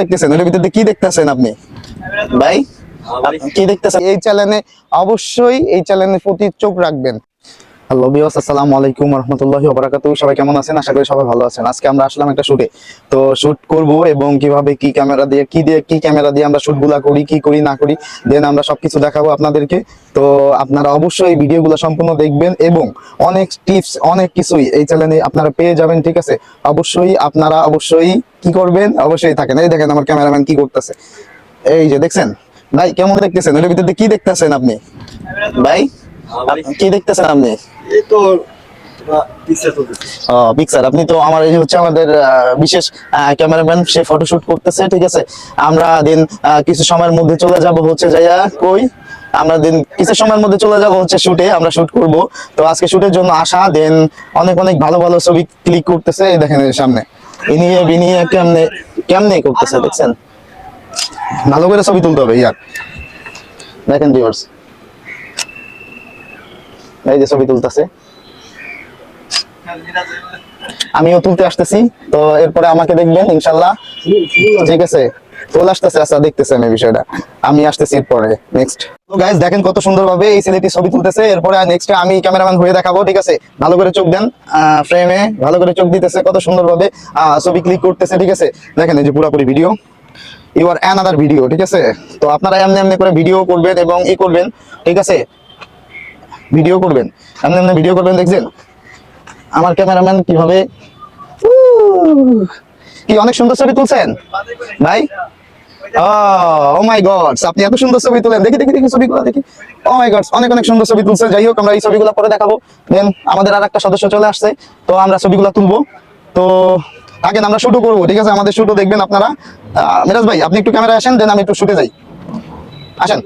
দেখতেছেন? ওটার ভিতরে কি দেখতেছেন আপনি? ভাই কি দেখতেছেন? এই চ্যানেলে অবশ্যই এই চ্যানেলের প্রতি চোখ রাখবেন। হ্যালো বিওস আলাইকুম সবাই কেমন আছেন? আশা করি সবাই ভালো আছেন। আজকে আমরা আসলাম একটা শুটে। তো শুট করব এবং কীভাবে কি ক্যামেরা দিয়ে, কি দিয়ে, কি ক্যামেরা দিয়ে আমরা করি, কি করি, না করি দেন আমরা সবকিছু দেখাবো আপনাদেরকে। তো আপনারা অবশ্যই ভিডিওগুলো সম্পূর্ণ দেখবেন এবং অনেক টিপস অনেক কিছুই এই চ্যানেলে আপনারা পেয়ে যাবেন, ঠিক আছে? অবশ্যই আপনারা অবশ্যই কি করবেন? অবশ্যই থাকেন। এই দেখেন আমার ক্যামেরাম্যান কি করতেছে। এই যে দেখছেন? ভাই, কেমন দেখতেছেন? ওটার ভিতরে কি দেখতেছেন আপনি? ভাই, কি দেখতেছেন আপনি? এই তো পিকচার আপনি তো আমার এই হচ্ছে আমাদের বিশেষ ক্যামেরাম্যান সে ফটোশুট করতেছে ঠিক আছে? আমরা দিন কিছু সময়ের মধ্যে চলে যাব হচ্ছে যাইয়া কই? আমরা দিন কিছু সময়ের মধ্যে চলে যাব হচ্ছে শুটে আমরা শুট করব। তো আজকে শুটের জন্য আসা দেন অনেক অনেক ভালো ভালো ছবি ক্লিক করতেছে দেখেন এর সামনে। ইনিয়ে বিনিয়ে কেমনে কেমনে করতেছে দেখছেন? ভালো করে ছবি তুলতে হবে ইয়ার। দেখেন ভিউয়ার্স এই যে ছবি তুলতেছে। আমিও তুলতে আসতেছি, তো এরপরে আমাকে দেখবেন, ইনশাল্লাহ। ঠিক আছে? চলে আসতেছে আচ্ছা দেখতেছে আমি বিষয়টা। আমি আসতেছি এরপরে নেক্সট তো গাইস দেখেন কত এই ছেলেটি ছবি তুলতেছে। এরপরে নেক্সট আমি ক্যামেরাম্যান হয়ে দেখাবো, ঠিক আছে? ভালো করে চোখ দেন ফ্রেমে ভালো করে চোখ দিতেছে কত সুন্দরভাবে ছবি ক্লিক করতেছে, ঠিক আছে? দেখেন এই যে পুরোপুরি video you are another video ঠিক আছে? তো আপনারা এমনি এমনি করে ভিডিও করবেন এবং ই করবেন, ঠিক আছে? ভিডিও করবেন। এমনি এমনি ভিডিও করবেন, দেখছেন? আমার ক্যামেরাম্যান কীভাবে কি অনেক সুন্দর ছবি তুলছেন? ভাই? ও মাই গড আপনি এত সুন্দর ছবি তুলেন। দেখি দেখি ও মাই গড অনেক অনেক সুন্দর ছবি যাই হোক, আমরা এই পরে দেখাবো। দেন আমাদের আর একটা সদস্য চলে আসছে, তো আমরা তুলবো। তো আগে আমরা করব, ঠিক আছে? আমাদের দেখবেন আপনারা। মিরাজ ভাই, আপনি একটু ক্যামেরা আসেন দেন আমি একটু শুটে যাই। আসেন।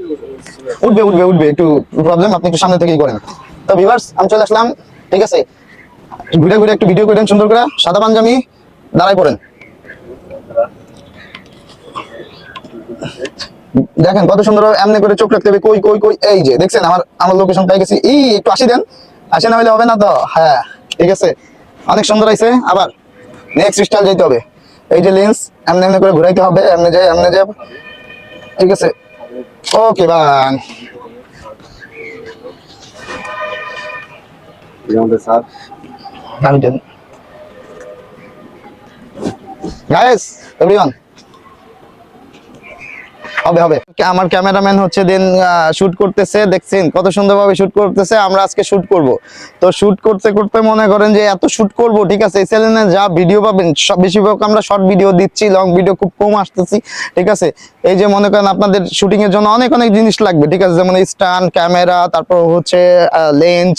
উঠবে উঠবে উঠবে। একটু প্রবলেম আপনি একটু সামনে থেকেই করেন। তো ভিভার্স আমি চলে আসলাম, ঠিক আছে? ঘুরে ঘুরে একটু ভিডিও করেন সুন্দর করে। সাদা পাঞ্জামি দাঁড়াই পড়েন। দেখেন কত সুন্দর এমনি করে চোখ রাখতে হবে। কই কই কই, এই যে, দেখছেন? আমার আমার লোকেশন পাই গেছি। এই, একটু আসি দেন। আসে না হলে হবে না তো? হ্যাঁ ঠিক আছে। অনেক সুন্দর আইছে আবার নেক্সট স্টাইল যেতে হবে। এই যে লেন্স এমনি এমনি করে ঘুরাইতে হবে, এমনি যে এমনি যে ঠিক আছে। ওকে বান আমাদের স্যার আমি দেন গাইস এভরিওয়ান হবে হবে। আমার ক্যামেরাম্যান হচ্ছে দেন শুট করতেছে, দেখছেন? কত সুন্দরভাবে শুট করতেছে, আমরা আজকে শুট করব। তো শুট করতে করতে মনে করেন যে এত শুট করব, ঠিক আছে? এই চ্যানেলে যা ভিডিও পাবেন সব বেশিরভাগ আমরা শর্ট ভিডিও দিচ্ছি লং ভিডিও খুব কম আসতেছি, ঠিক আছে? এই যে মনে করেন আপনাদের শুটিং এর জন্য অনেক অনেক জিনিস লাগবে, ঠিক আছে? যেমন স্ট্যান্ড ক্যামেরা তারপর হচ্ছে লেন্স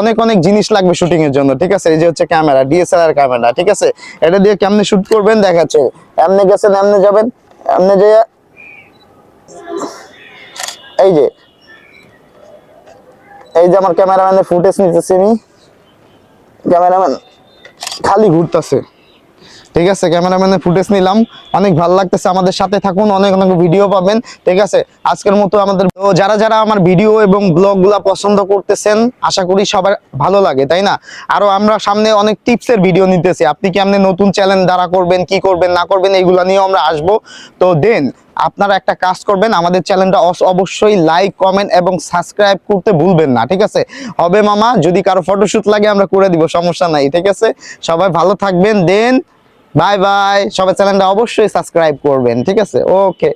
অনেক অনেক জিনিস লাগবে শুটিং এর জন্য, ঠিক আছে? এই যে হচ্ছে ক্যামেরা ডিএসএলআর ক্যামেরা ঠিক আছে? এটা দিয়ে কেমনে শুট করবেন দেখাচ্ছে। এমনি গেছেন, এমনি যাবেন, এমনি যে এই যে এই যে আমার ক্যামেরাম্যানের ফুটেজ নিতেছি আমি। ক্যামেরাম্যান খালি ঘুরতেছে। ঠিক আছে, ক্যামেরাম্যানের ফুটেজ নিলাম। অনেক ভালো লাগতেছে আমাদের সাথে থাকুন, অনেক অনেক ভিডিও পাবেন, ঠিক আছে? আজকের মতো আমাদের যারা যারা আমার ভিডিও এবং ব্লগগুলা পছন্দ করতেছেন, আশা করি সবার ভালো লাগে, তাই না? আরও আমরা সামনে অনেক টিপসের ভিডিও নিতেছি, আপনি কি আপনি নতুন চ্যানেল দ্বারা করবেন, কি করবেন, না করবেন এইগুলা নিয়েও আমরা আসব। তো দেন, আপনারা একটা কাজ করবেন, আমাদের চ্যানেলটা অবশ্যই লাইক, কমেন্ট এবং সাবস্ক্রাইব করতে ভুলবেন না, ঠিক আছে? হবে মামা, যদি কারও ফটোশুট লাগে, আমরা করে দিব, সমস্যা নাই, ঠিক আছে? সবাই ভালো থাকবেন, দেন বাই বাই সবাই চ্যানেলটা অবশ্যই সাবস্ক্রাইব করবেন ঠিক আছে? ওকে